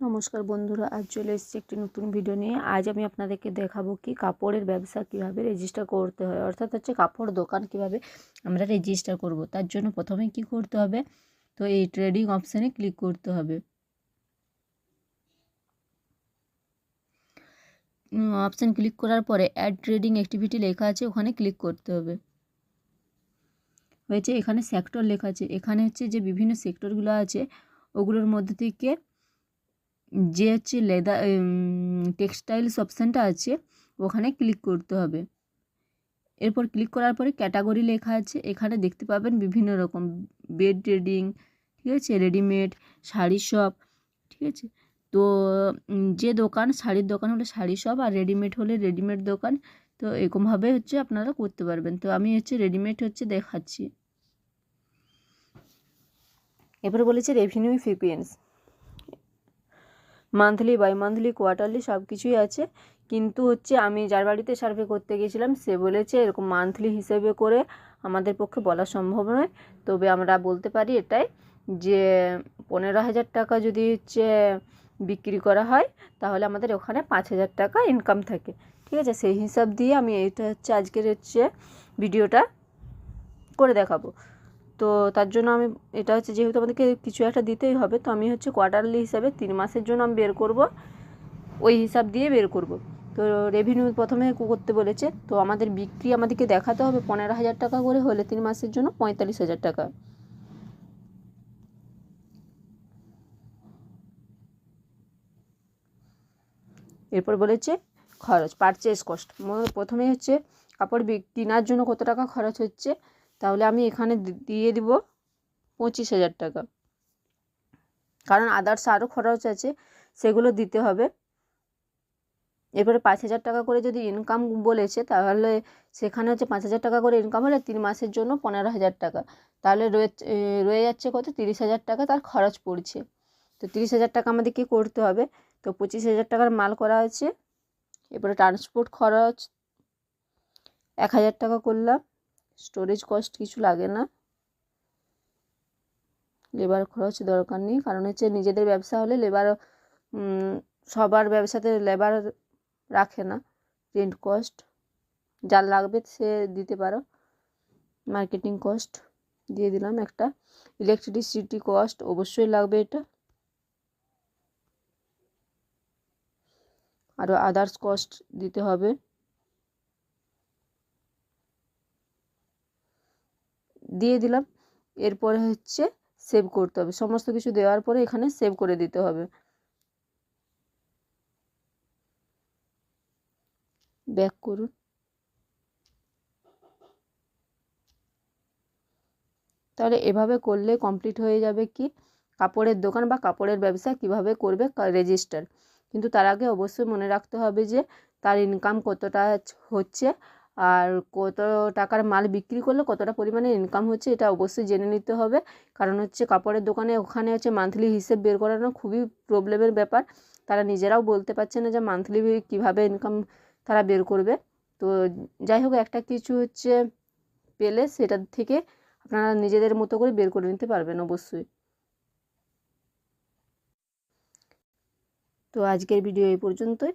নমস্কার বন্ধুরা, আজ চলে এসেছি একটি নতুন ভিডিও নিয়ে। আজ আমি আপনাদেরকে দেখাবো কি কাপড়ের ব্যবসা কীভাবে রেজিস্টার করতে হয়, অর্থাৎ হচ্ছে কাপড় দোকান কীভাবে আমরা রেজিস্টার করব। তার জন্য প্রথমে কি করতে হবে? তো এই ট্রেডিং অপশানে ক্লিক করতে হবে। অপশান ক্লিক করার পরে অ্যাড ট্রেডিং অ্যাক্টিভিটি লেখা আছে, ওখানে ক্লিক করতে হবে। হয়েছে, এখানে সেক্টর লেখা আছে। এখানে হচ্ছে যে বিভিন্ন সেক্টরগুলো আছে, ওগুলোর মধ্যে থেকে যে হচ্ছে লেদার টেক্সটাইলস অপশানটা আছে, ওখানে ক্লিক করতে হবে। এরপর ক্লিক করার পরে ক্যাটাগরি লেখা আছে, এখানে দেখতে পাবেন বিভিন্ন রকম বেড ট্রেডিং ঠিক আছে? রেডিমেড শাড়ি শপ ঠিক আছে? তো যে দোকান, শাড়ির দোকান হলে শাড়ি শপ আর রেডিমেড হলে রেডিমেড দোকান, তো এরকমভাবে হচ্ছে আপনারা করতে পারবেন। তো আমি হচ্ছে রেডিমেড হচ্ছে দেখাচ্ছি। এরপরে বলেছে revenue frequency monthly bimonthly quarterly সব কিছুই আছে। কিন্তু হচ্ছে আমি যার বাড়িতে সার্ভে করতে গিয়েছিলাম সে বলেছে এরকম মান্থলি হিসেবে করে আমাদের পক্ষে বলা সম্ভব নয়। তবে আমরা বলতে পারি এটাই যে পনেরো হাজার টাকা যদি হচ্ছে বিক্রি করা হয়, তাহলে আমাদের ওখানে পাঁচ হাজার টাকা ইনকাম থাকে। ঠিক আছে? সেই হিসাব দিয়ে আমি এইটা হচ্ছে আজকের হচ্ছে ভিডিওটা করে দেখাবো। তো তার জন্য আমি, এটা হচ্ছে যেহেতু আমাদেরকে কিছু একটা দিতেই হবে, তো আমি হচ্ছে কোয়ার্টারলি হিসাবে তিন মাসের জন্য আমি বের করব, ওই হিসাব দিয়ে বের করব। তো রেভিনিউ প্রথমে করতে বলেছে, তো আমাদের বিক্রি আমাদেরকে দেখাতে হবে পনেরো হাজার টাকা করে, হলে তিন মাসের জন্য পঁয়তাল্লিশ হাজার টাকা। এরপর বলেছে খরচ পারচেস কস্ট প্রথমে হচ্ছে কাপড় কেনার জন্য কত টাকা খরচ হচ্ছে তাহলে আমি এখানে দিয়ে দিব পঁচিশ হাজার টাকা। কারণ আদার্স আরও খরচ আছে, সেগুলো দিতে হবে। এরপরে পাঁচ হাজার টাকা করে যদি ইনকাম বলেছে, তাহলে সেখানে হচ্ছে পাঁচ হাজার টাকা করে ইনকাম হলে তিন মাসের জন্য পনেরো হাজার টাকা। তাহলে রয়ে রয়ে যাচ্ছে কত? তিরিশ হাজার টাকা তার খরচ পড়ছে। তো তিরিশ হাজার টাকা আমাদেরকে করতে হবে? তো পঁচিশ হাজার টাকার মাল করা আছে এরপরে ট্রান্সপোর্ট খরচ, এক হাজার টাকা করলাম। স্টোরেজ কস্ট কিছু লাগে না। লেবার খরচ দরকার নেই। কারণ হচ্ছে নিজেদের ব্যবসা হলে লেবার সবার ব্যবসাতে লেবার রাখে না। রেন্ট কস্ট যার লাগবে সে দিতে পারো। মার্কেটিং কস্ট দিয়ে দিলাম একটা। ইলেকট্রিসিটি কস্ট অবশ্যই লাগবে এটা। আরও আদার্স কস্ট দিতে হবে। দিয়ে দিলাম। এরপরে হচ্ছে সেভ করতে হবে। সমস্ত কিছু দেওয়ার পরে এখানে সেভ করে দিতে হবে। ব্যাক করুন। তাহলে এভাবে করলে কমপ্লিট হয়ে যাবে কি? কাপড়ের দোকান বা কাপড়ের ব্যবসা কীভাবে করবে? রেজিস্টার কিন্তু তার আগে অবশ্যই মনে রাখতে হবে যে তার ইনকাম কতটা হচ্ছে আর কত টাকার মাল বিক্রি করলে কতটা পরিমাণে ইনকাম হচ্ছে এটা অবশ্যই জেনে নিতে হবে। কারণ হচ্ছে কাপড়ের দোকানে ওখানে হচ্ছে মান্থলি হিসেব বের করানো খুবই প্রবলেমের ব্যাপার। তারা নিজেরাও বলতে পারছে না যে মান্থলি কীভাবে ইনকাম তারা বের করবে। তো যাই হোক, একটা কিছু হচ্ছে পেলে সেটার থেকে আপনারা নিজেদের মতো করে বের করে নিতে পারবেন অবশ্যই। তো আজকের ভিডিও এই পর্যন্তই।